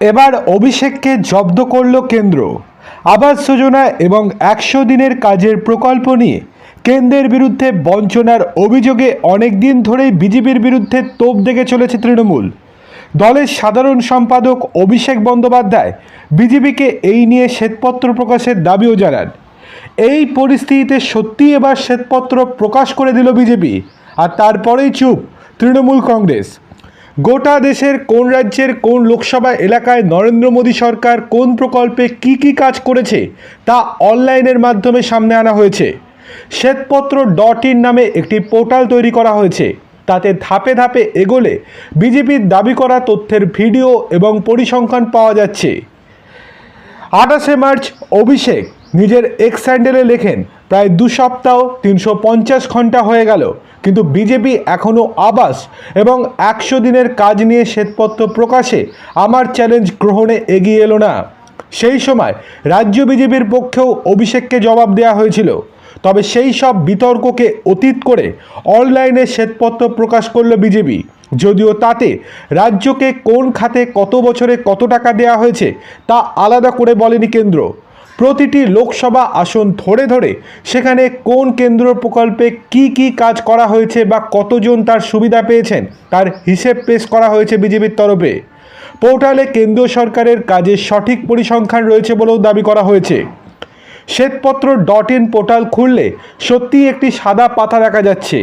এবার অভিষেককে জব্দ করল কেন্দ্র। আবাস যোজনা এবং একশো দিনের কাজের প্রকল্প নিয়ে কেন্দ্রের বিরুদ্ধে বঞ্চনার অভিযোগে অনেক দিন ধরেই বিজেপির বিরুদ্ধে তোপ দেখে চলেছে তৃণমূল। দলের সাধারণ সম্পাদক অভিষেক বন্দ্যোপাধ্যায় বিজেপিকে এই নিয়ে শ্বেতপত্র প্রকাশের দাবিও জানান। এই পরিস্থিতিতে সত্যি এবার শ্বেতপত্র প্রকাশ করে দিল বিজেপি, আর তারপরেই চুপ তৃণমূল কংগ্রেস। গোটা দেশের কোন রাজ্যের কোন লোকসভা এলাকায় নরেন্দ্র মোদী সরকার কোন প্রকল্পে কি কি কাজ করেছে তা অনলাইনের মাধ্যমে সামনে আনা হয়েছে। শ্বেতপত্র ডট ইন নামে একটি পোর্টাল তৈরি করা হয়েছে। তাতে ধাপে ধাপে এগোলে বিজেপির দাবি করা তথ্যের ভিডিও এবং পরিসংখ্যান পাওয়া যাচ্ছে। আঠাশে মার্চ অভিষেক নিজের এক্স স্যান্ডেলে লেখেন, প্রায় দু সপ্তাহ, তিনশো পঞ্চাশ ঘণ্টা হয়ে গেল, কিন্তু বিজেপি এখনও আবাস এবং একশো দিনের কাজ নিয়ে শ্বেতপত্র প্রকাশে আমার চ্যালেঞ্জ গ্রহণে এগিয়ে এলো না। সেই সময় রাজ্য বিজেপির পক্ষেও অভিষেককে জবাব দেওয়া হয়েছিল। তবে সেই সব বিতর্ককে অতীত করে অনলাইনে শ্বেতপত্র প্রকাশ করল বিজেপি যদিও তাতে রাজ্যকে কোন খাতে কত বছরে কত টাকা দেওয়া হয়েছে তা আলাদা করে বলেনি কেন্দ্র। প্রতিটি লোকসভা আসন ধরে ধরে সেখানে কোন কেন্দ্র প্রকল্পে কি কি কাজ করা হয়েছে বা কতজন তার সুবিধা পেয়েছেন তার হিসেব পেশ করা হয়েছে বিজেপির তরফে। পোর্টালে কেন্দ্রীয় সরকারের কাজের সঠিক পরিসংখ্যান রয়েছে বলেও দাবি করা হয়েছে। শ্বেতপত্র ডট ইন পোর্টাল খুললে সত্যিই একটি সাদা পাতা দেখা যাচ্ছে।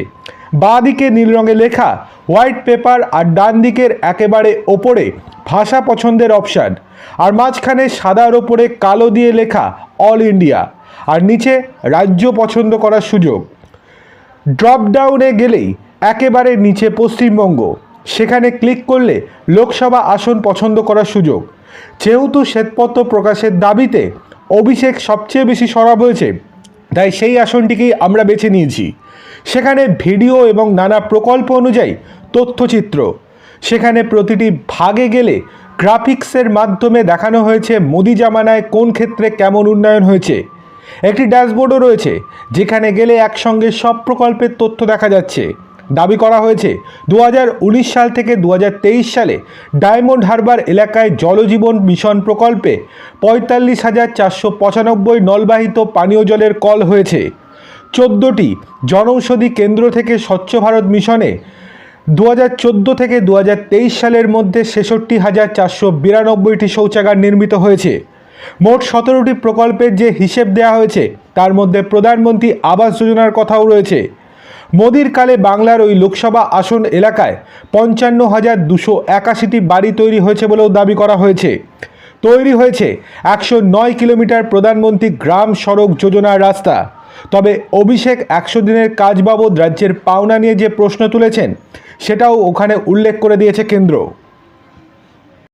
বাঁ দিকে নীল রঙে লেখা হোয়াইট পেপার আর ডান দিকের একেবারে ওপরে ভাষা পছন্দের অপশান আর মাঝখানে সাদার ওপরে কালো দিয়ে লেখা অল ইন্ডিয়া আর নিচে রাজ্য পছন্দ করার সুযোগ। ড্রপ ডাউনে গেলেই একেবারে নিচে পশ্চিমবঙ্গ। সেখানে ক্লিক করলে লোকসভা আসন পছন্দ করার সুযোগ। যেহেতু শ্বেতপত্র প্রকাশের দাবিতে অভিষেক সবচেয়ে বেশি সরব হয়েছে, তাই সেই আসনটিকেই আমরা বেছে নিয়েছি। সেখানে ভিডিও এবং নানা প্রকল্প অনুযায়ী তথ্যচিত্র। সেখানে প্রতিটি ভাগে গেলে গ্রাফিক্সের মাধ্যমে দেখানো হয়েছে মোদি জামানায় কোন ক্ষেত্রে কেমন উন্নয়ন হয়েছে। একটি ড্যাশবোর্ডও রয়েছে, যেখানে গেলে একসঙ্গে সব প্রকল্পের তথ্য দেখা যাচ্ছে। দাবি করা হয়েছে দু হাজার উনিশ সাল থেকে দু হাজার তেইশ সালে ডায়মন্ড হারবার এলাকায় জলজীবন মিশন প্রকল্পে পঁয়তাল্লিশ হাজার চারশো পঁচানব্বই নলবাহিত পানীয় জলের কল হয়েছে। চোদ্দোটি জনৌষধি কেন্দ্র থেকে স্বচ্ছ ভারত মিশনে দু চোদ্দ থেকে দু হাজার তেইশ সালের মধ্যে ছেষট্টি হাজার চারশো বিরানব্বইটি শৌচাগার নির্মিত হয়েছে। মোট সতেরোটি প্রকল্পের যে হিসেব দেওয়া হয়েছে, তার মধ্যে প্রধানমন্ত্রী আবাস যোজনার কথাও রয়েছে। মোদির কালে বাংলার ওই লোকসভা আসন এলাকায় পঞ্চান্ন হাজার দুশো একাশিটি বাড়ি তৈরি হয়েছে বলেও দাবি করা হয়েছে। তৈরি হয়েছে একশো নয় কিলোমিটার প্রধানমন্ত্রী গ্রাম সড়ক যোজনার রাস্তা। তবে অভিষেক একশো দিনের কাজ বাবদ রাজ্যের পাওনা নিয়ে যে প্রশ্ন তুলেছেন, সেটাও ওখানে উল্লেখ করে দিয়েছে কেন্দ্র।